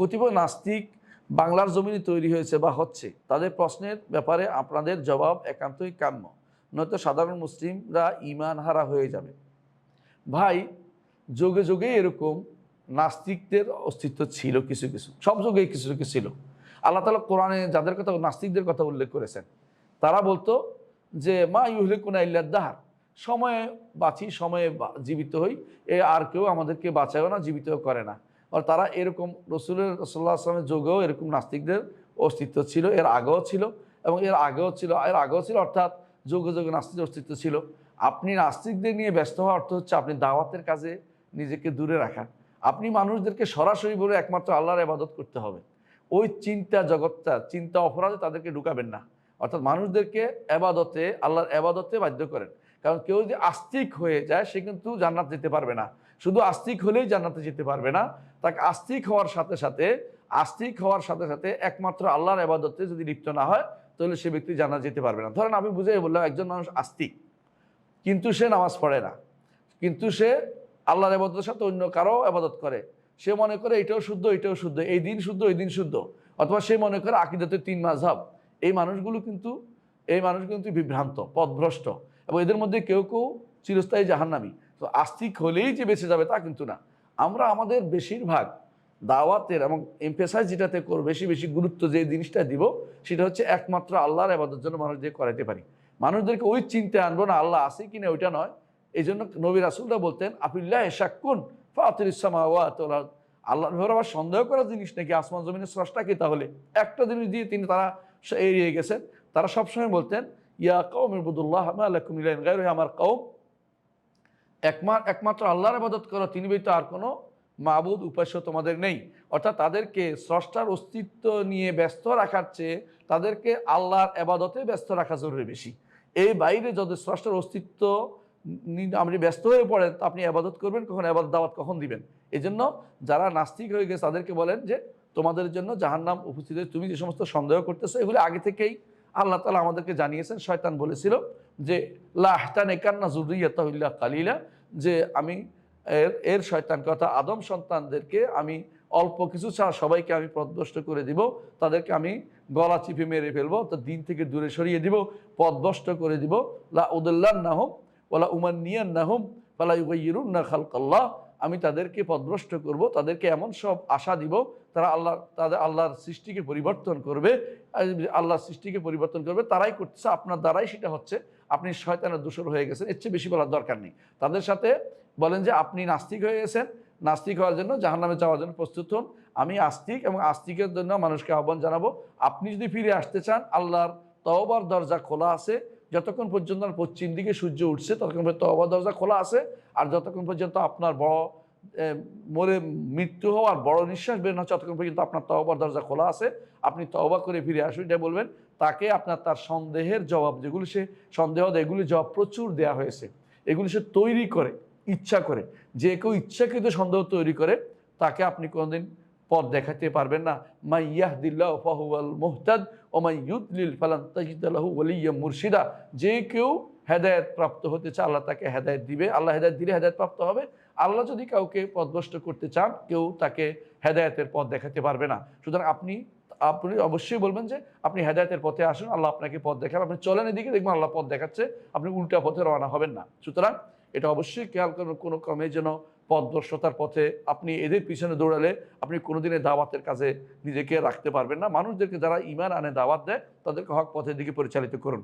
কতিপয় নাস্তিক বাংলার জমিনে তৈরি হয়েছে বা হচ্ছে, তাদের প্রশ্নের ব্যাপারে আপনাদের জবাব একান্তই কাম্য। নয়তো সাধারণ মুসলিমরা ইমান হারা হয়ে যাবে। ভাই, যোগে যোগে এরকম নাস্তিকদের অস্তিত্ব ছিল কিছু কিছু, সব যুগেই কিছু কিছু ছিল। আল্লাহ তালা কোরআনে যাদের কথা, নাস্তিকদের কথা উল্লেখ করেছেন। তারা বলতো যে, মা ইউহলিকুনা ইল্লাদাহার সময়ে বাঁচি, সময়ে জীবিত হই, এ আর কেউ আমাদেরকে বাঁচায়ও না, জীবিতও করে না। আর তারা এরকম রসুলের রসল্লাহ আসলামের যুগেও এরকম নাস্তিকদের অস্তিত্ব ছিল, এর আগেও ছিল এবং এর আগেও ছিল, এর আগেও ছিল, অর্থাৎ যুগে যুগে নাস্তিকের অস্তিত্ব ছিল। আপনি নাস্তিকদের নিয়ে ব্যস্ত হওয়ার অর্থ হচ্ছে আপনি দাওয়াতের কাজে নিজেকে দূরে রাখা। আপনি মানুষদেরকে সরাসরি বলে একমাত্র আল্লাহর আবাদত করতে হবে। ওই চিন্তা জগৎটা, চিন্তা অপরাধে তাদেরকে ঢুকাবেন না। অর্থাৎ মানুষদেরকে আবাদতে আল্লাহর আবাদতে বাধ্য করেন। কারণ কেউ যদি আস্তিক হয়ে যায়, সে কিন্তু জান্নাত যেতে পারবে না। শুধু আস্তিক হলেই জান্নাতে যেতে পারবে না। তাকে আস্তিক হওয়ার সাথে সাথে, আস্তিক হওয়ার সাথে সাথে একমাত্র আল্লাহর আবাদতে যদি লিপ্ত না হয়, তাহলে সে ব্যক্তি জান্নাত যেতে পারবে না। ধরেন আমি বুঝাই বললাম, একজন মানুষ আস্তিক, কিন্তু সে নামাজ পড়ে না, কিন্তু সে আল্লাহর আবাদতের সাথে অন্য কারও আবাদত করে। সে মনে করে এটাও শুদ্ধ এটাও শুদ্ধ, এই দিন শুদ্ধ, এই দিন শুদ্ধ। অথবা সে মনে করে আকিদাতে তিন মাঝহাব এই মানুষগুলো কিন্তু, এই মানুষ কিন্তু বিভ্রান্ত, পথভ্রষ্ট। এবং এদের মধ্যে কেউ কেউ চিরস্থায়ী জাহান্নামী। তো আস্তিক হলেই যে বেঁচে যাবে তা কিন্তু না। আমরা আমাদের বেশিরভাগ দাওয়াতের এবং এমপেসাইজ যেটাতে করব, বেশি বেশি গুরুত্ব যে জিনিসটা দিব, সেটা হচ্ছে একমাত্র আল্লাহর আবাদের জন্য মানুষ দিয়ে করাইতে পারি। মানুষদেরকে ওই চিন্তা আনব না, আল্লাহ আছে কিনা ওইটা নয়। এই জন্য নবী রাসুলরা বলতেন, আফিল্লাহ এশাকুন ফাতির ইসলামা আল্লাহর ব্যাপারে আবার সন্দেহ করার জিনিস নাকি? আসমান, জমিনের স্রষ্টা কি তাহলে? একটা জিনিস দিয়ে তিনি তারা এড়িয়ে গেছেন। তারা সবসময় বলতেন ইয়া কৌম ইবুদুল্লাহ গাইর আমার কৌম একমা একমাত্র আল্লাহর আবাদত করো, তিনি ব্যতীত আর কোনো মাবুদ, উপাস্য তোমাদের নেই। অর্থাৎ তাদেরকে স্রষ্টার অস্তিত্ব নিয়ে ব্যস্ত রাখার চেয়ে তাদেরকে আল্লাহর আবাদতে ব্যস্ত রাখা জরুরি বেশি। এই বাইরে যদি স্রষ্টার অস্তিত্ব আপনি ব্যস্ত হয়ে পড়েন, তো আপনি আবাদত করবেন কখন? আবাদত দাওয়াত কখন দিবেন? এই জন্য যারা নাস্তিক হয়ে গেছে, তাদেরকে বলেন যে, তোমাদের জন্য জাহান্নাম উপস্থিত তুমি যে সমস্ত সন্দেহ করতেছো, এগুলি আগে থেকেই আল্লাহ তালা আমাদেরকে জানিয়েছেন, শয়তান বলেছিল যে লাহতান একান্না জুরিয়াতাহিল্লা কালিলা যে আমি এর এর শয়তান কথা আদম সন্তানদেরকে আমি অল্প কিছু ছাড়া সবাইকে আমি পদভ্রষ্ট করে দিব, তাদেরকে আমি গলা চিপে মেরে ফেলব তো দিন থেকে দূরে সরিয়ে দিব, পদভ্রষ্ট করে দিব। লা উদুল্লাহ না হোম ওলা উমান নিয়ান না হোম ফালা ইউগাইরুন না খালকাল্লাহ। আমি তাদেরকে পদভ্রষ্ট করব, তাদেরকে এমন সব আশা দিব, তারা আল্লাহ, তাদের আল্লাহর সৃষ্টিকে পরিবর্তন করবে আল্লাহর সৃষ্টিকে পরিবর্তন করবে, তারাই করতেছে, আপনার দ্বারাই সেটা হচ্ছে, আপনি শয়তানের দূষর হয়ে গেছেন, এর চেয়ে বেশি বলার দরকার নেই। তাদের সাথে বলেন যে, আপনি নাস্তিক হয়ে গেছেন, নাস্তিক হওয়ার জন্য জাহান্নামে যাওয়ার জন্য প্রস্তুত হন, আমি আস্তিক এবং আস্তিকের জন্য মানুষকে আহ্বান জানাব, আপনি যদি ফিরে আসতে চান, আল্লাহর তওবার দরজা খোলা আছে যতক্ষণ পর্যন্ত পশ্চিম দিকে সূর্য উঠছে, ততক্ষণ পর্যন্ত তওবার দরজা খোলা আছে। আর যতক্ষণ পর্যন্ত আপনার বড় মরে মৃত্যু হওয়ার বড় নিঃশ্বাস বের হচ্ছে, ততক্ষণ পর্যন্ত আপনার তওবার দরজা খোলা আছে। আপনি তওবা করে ফিরে আসুন, এটা বলবেন। তাকে আপনার তার সন্দেহের জবাব, যেগুলি সে সন্দেহ এগুলি জবাব প্রচুর দেয়া হয়েছে। এগুলি সে তৈরি করে, ইচ্ছা করে। যে কেউ ইচ্ছাকৃত সন্দেহ তৈরি করে, তাকে আপনি কোনোদিন পথ দেখাতে পারবেন না। মাই ইয়াহদিল্লাহ ফাহুয়াল মুহতাদ। ও মাই ইউদলিল ফালান তাজিদাল্লাহু ওয়ালিয়া মুর্শিদা। যে কেউ হেদায়েত প্রাপ্ত হতে চায়, আল্লাহ তাকে হেদায়েত দিবে। আল্লাহ হেদায়েত দিলে হেদায়েত প্রাপ্ত হবে। আল্লাহ যদি কাউকে পথভ্রষ্ট করতে চান, কেউ তাকে হেদায়তের পথ দেখাতে পারবে না। সুতরাং আপনি আপনি অবশ্যই বলবেন যে, আপনি হেদায়তের পথে আসুন, আল্লাহ আপনাকে পথ দেখাবে। আপনি চলেন এদিকে, দেখবেন আল্লাহ পথ দেখাচ্ছে। আপনি উল্টা পথে রওনা হবেন না। সুতরাং এটা অবশ্যই খেয়াল করবেন, কোনো ক্রমে যেন পথভ্রষ্টতার পথে আপনি এদের পিছনে দৌড়ালে আপনি কোনোদিনে দাওয়াতের কাজে নিজেকে রাখতে পারবেন না। মানুষদেরকে যারা ইমান আনে, দাওয়াত দেয়, তাদেরকে হক পথের দিকে পরিচালিত করুন।